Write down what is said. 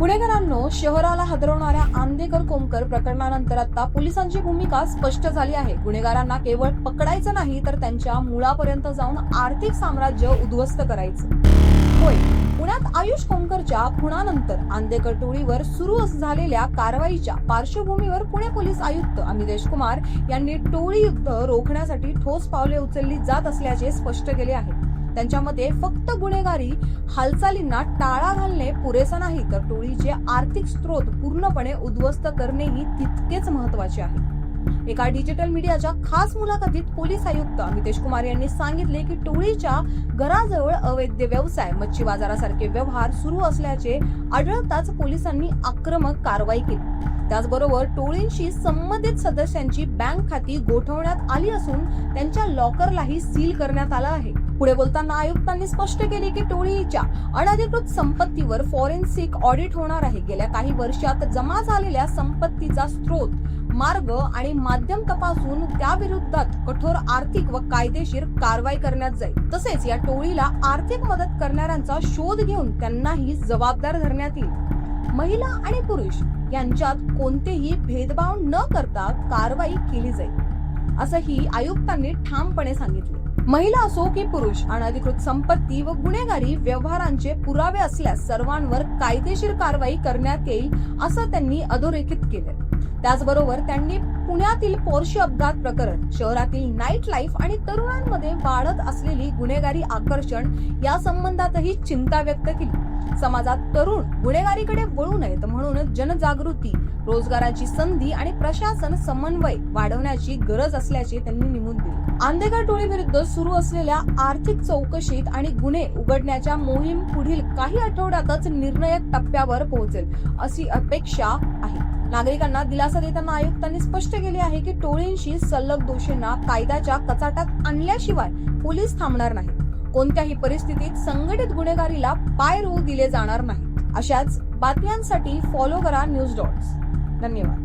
पुणेकरांनो शहराला हादरवणाऱ्या आंदेकर कोमकर प्रकरणानंतर आता पोलिसांची भूमिका स्पष्ट झाली आहे. गुन्हेगारांना केवळ पकडायचं नाही तर त्यांच्या मुळापर्यंत जाऊन आर्थिक साम्राज्य उद्ध्वस्त करायचं. होय पुण्यात आयुष कोमकरच्या खुणानंतर आंदेकर टोळीवर सुरू झालेल्या कारवाईच्या पार्श्वभूमीवर पुणे पोलीस आयुक्त अमित देशकुमार यांनी टोळी युद्ध रोखण्यासाठी ठोस पावले उचलली जात असल्याचे स्पष्ट केले आहे. त्यांच्या मते फक्त गुन्हेगारी हालचालींना टाळा घालणे पुरेसा नाही तर टोळीचे आर्थिक स्रोत पूर्णपणे उद्ध्वस्त करणेही तितकेच महत्त्वाचे आहे. एका डिजिटल मीडियाच्या खास मुलाखतीत पोलीस आयुक्त अमितेश कुमार यांनी सांगितले की टोळीच्या घराजवळ अवैध व्यवसाय मच्छी बाजारासारखे व्यवहार सुरू असल्याचे आढळताच पोलिसांनी आक्रमक कारवाई केली. त्याचबरोबर टोळींशी संबंधित सदस्यांची बँक खाती गोठवण्यात आली असून त्यांच्या लॉकरलाही सील करण्यात आलं आहे. पुढे बोलताना आयुक्तांनी स्पष्ट केले की टोळीच्या अनधिकृत संपत्तीवर फॉरेन्सिक ऑडिट होणार आहे. गेल्या काही वर्षात जमा झालेल्या संपत्तीचा स्रोत मार्ग आणि माध्यम तपासून त्या विरुद्धात कठोर आर्थिक व कायदेशीर कारवाई करण्यात जाईल. तसेच या टोळीला आर्थिक मदत करणाऱ्यांचा शोध घेऊन त्यांनाही जबाबदार धरण्यात येईल. महिला आणि पुरुष यांच्यात कोणतेही भेदभाव न करता कारवाई केली जाईल असंही आयुक्तांनी ठामपणे सांगितले. महिला असो की पुरुष अनधिकृत संपत्ती व गुन्हेगारी व्यवहारांचे पुरावे असल्यास सर्वांवर कायदेशीर कारवाई करण्यात येईल असं त्यांनी अधोरेखित केलं त्याचबरोबर त्यांनी पुण्यातील पोर्शे अपघात प्रकरण शहरातील नाईट लाईफ आणि तरुणांमध्ये वाढत असलेली गुन्हेगारी आकर्षण या संबंधातही चिंता व्यक्त केली. समाजात तरुण गुन्हेगारीकडे वळू नयेत म्हणून जनजागृती रोजगाराची संधी आणि प्रशासन समन्वय वाढवण्याची गरज असल्याचे त्यांनी नमूद दिले. आंदेकर टोळी विरुद्ध सुरू असलेल्या आर्थिक चौकशीत आणि गुन्हे उघडण्याच्या मोहीम पुढील काही आठवड्यातच निर्णायक टप्प्यावर पोहोचेल अशी अपेक्षा आहे. नागरिकांना दिलासा देताना आयुक्तांनी स्पष्ट केले आहे की टोळींशी सलग दोषींना कायद्याच्या कचाट्यात आणल्याशिवाय पोलीस थांबणार नाही. कोणत्याही परिस्थितीत संघटित गुन्हेगारीला पाय रोवू दिले जाणार नाही. अशाच बातम्यांसाठी फॉलो करा न्यूज डॉट्स धन्यवाद.